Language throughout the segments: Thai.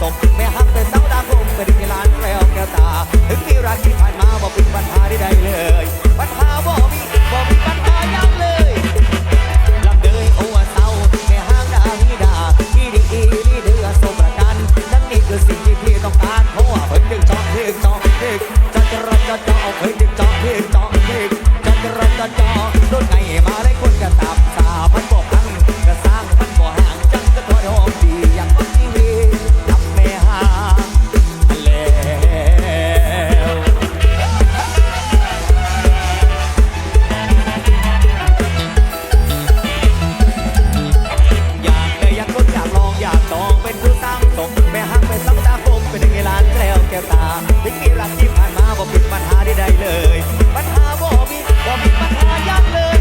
ผู้ แก้วตาถึงมีรักที่ผ่านมาบ่เปิดปัญหาใดๆเลย ปัญหาบ่มีบ่มีปัญหายักเลย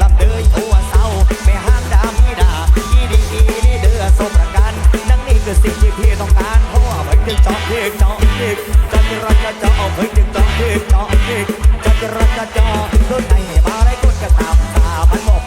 ลำเดินหัวเศร้าไม่ห้างดามีดาอีดีอีเดือสมประกัน นั่งนี่คือสิ่งที่พี่ต้องการเพราะว่าเพิ่งจอกพียจอกพียจอกที่รักจะจอกเพิ่งจอกพียจอกพียจอกที่รักจะจอกเพื่อให้มาอด้คนกระตามตามันบ่